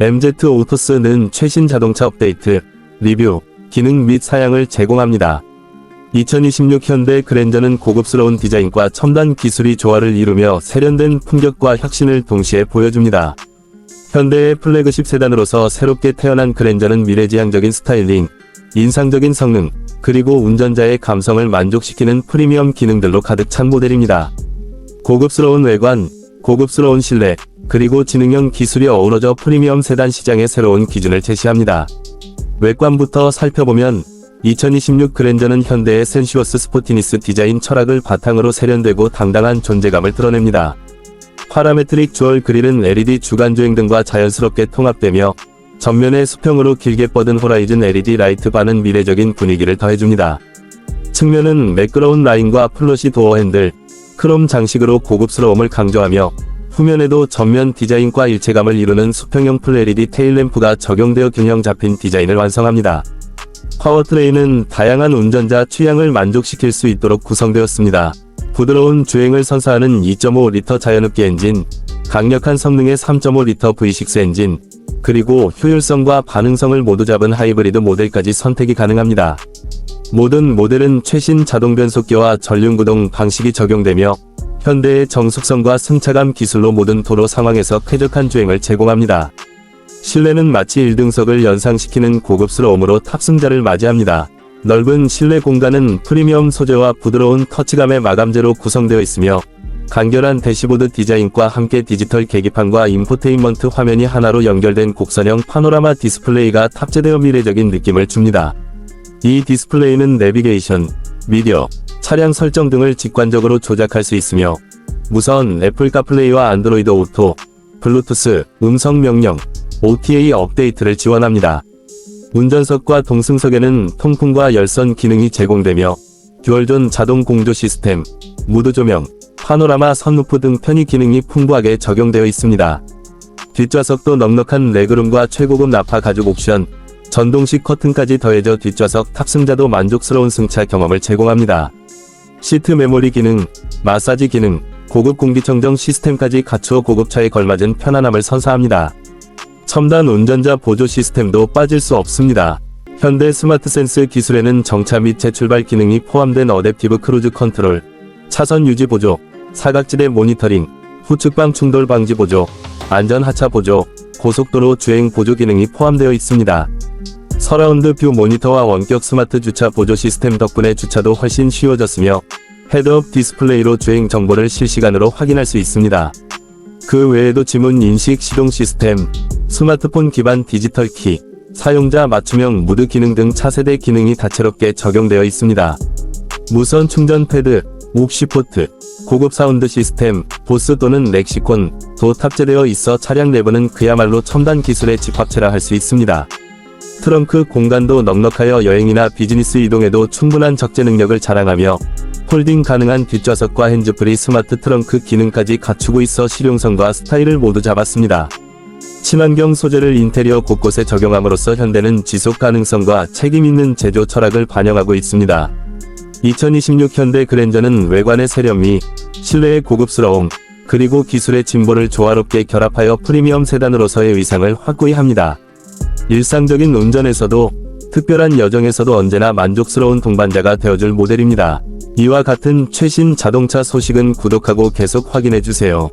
MZ 오토스는 최신 자동차 업데이트, 리뷰, 기능 및 사양을 제공합니다. 2026 현대 그랜저는 고급스러운 디자인과 첨단 기술이 조화를 이루며 세련된 품격과 혁신을 동시에 보여줍니다. 현대의 플래그십 세단으로서 새롭게 태어난 그랜저는 미래지향적인 스타일링, 인상적인 성능, 그리고 운전자의 감성을 만족시키는 프리미엄 기능들로 가득 찬 모델입니다. 고급스러운 외관, 고급스러운 실내, 그리고 지능형 기술이 어우러져 프리미엄 세단 시장의 새로운 기준을 제시합니다. 외관부터 살펴보면 2026 그랜저는 현대의 센슈어스 스포티니스 디자인 철학을 바탕으로 세련되고 당당한 존재감을 드러냅니다. 파라메트릭 주얼 그릴은 LED 주간 조행 등과 자연스럽게 통합되며 전면의 수평으로 길게 뻗은 호라이즌 LED 라이트 바는 미래적인 분위기를 더해줍니다. 측면은 매끄러운 라인과 플러시 도어 핸들, 크롬 장식으로 고급스러움을 강조하며 후면에도 전면 디자인과 일체감을 이루는 수평형 풀 LED 테일램프가 적용되어 균형 잡힌 디자인을 완성합니다. 파워트레인은 다양한 운전자 취향을 만족시킬 수 있도록 구성되었습니다. 부드러운 주행을 선사하는 2.5리터 자연흡기 엔진, 강력한 성능의 3.5리터 V6 엔진, 그리고 효율성과 반응성을 모두 잡은 하이브리드 모델까지 선택이 가능합니다. 모든 모델은 최신 자동 변속기와 전륜구동 방식이 적용되며 현대의 정숙성과 승차감 기술로 모든 도로 상황에서 쾌적한 주행을 제공합니다. 실내는 마치 1등석을 연상시키는 고급스러움으로 탑승자를 맞이합니다. 넓은 실내 공간은 프리미엄 소재와 부드러운 터치감의 마감재로 구성되어 있으며 간결한 대시보드 디자인과 함께 디지털 계기판과 인포테인먼트 화면이 하나로 연결된 곡선형 파노라마 디스플레이가 탑재되어 미래적인 느낌을 줍니다. 이 디스플레이는 내비게이션, 미디어, 차량 설정 등을 직관적으로 조작할 수 있으며 무선 애플 카플레이와 안드로이드 오토, 블루투스, 음성 명령, OTA 업데이트를 지원합니다. 운전석과 동승석에는 통풍과 열선 기능이 제공되며 듀얼존 자동 공조 시스템, 무드 조명, 파노라마 선루프 등 편의 기능이 풍부하게 적용되어 있습니다. 뒷좌석도 넉넉한 레그룸과 최고급 나파 가죽 옵션, 전동식 커튼까지 더해져 뒷좌석 탑승자도 만족스러운 승차 경험을 제공합니다. 시트 메모리 기능, 마사지 기능, 고급 공기청정 시스템까지 갖추어 고급차에 걸맞은 편안함을 선사합니다. 첨단 운전자 보조 시스템도 빠질 수 없습니다. 현대 스마트 센스 기술에는 정차 및 재출발 기능이 포함된 어댑티브 크루즈 컨트롤, 차선 유지 보조, 사각지대 모니터링, 후측방 충돌 방지 보조, 안전 하차 보조, 고속도로 주행 보조 기능이 포함되어 있습니다. 서라운드 뷰 모니터와 원격 스마트 주차 보조 시스템 덕분에 주차도 훨씬 쉬워졌으며 헤드업 디스플레이로 주행 정보를 실시간으로 확인할 수 있습니다. 그 외에도 지문 인식 시동 시스템, 스마트폰 기반 디지털 키, 사용자 맞춤형 무드 기능 등 차세대 기능이 다채롭게 적용되어 있습니다. 무선 충전 패드, 옵시 포트, 고급 사운드 시스템, 보스 또는 렉시콘도 탑재되어 있어 차량 내부는 그야말로 첨단 기술의 집합체라 할 수 있습니다. 트렁크 공간도 넉넉하여 여행이나 비즈니스 이동에도 충분한 적재 능력을 자랑하며 폴딩 가능한 뒷좌석과 핸즈프리 스마트 트렁크 기능까지 갖추고 있어 실용성과 스타일을 모두 잡았습니다. 친환경 소재를 인테리어 곳곳에 적용함으로써 현대는 지속 가능성과 책임 있는 제조 철학을 반영하고 있습니다. 2026 현대 그랜저는 외관의 세련미, 실내의 고급스러움, 그리고 기술의 진보를 조화롭게 결합하여 프리미엄 세단으로서의 의상을 확고히 합니다. 일상적인 운전에서도 특별한 여정에서도 언제나 만족스러운 동반자가 되어줄 모델입니다. 이와 같은 최신 자동차 소식은 구독하고 계속 확인해주세요.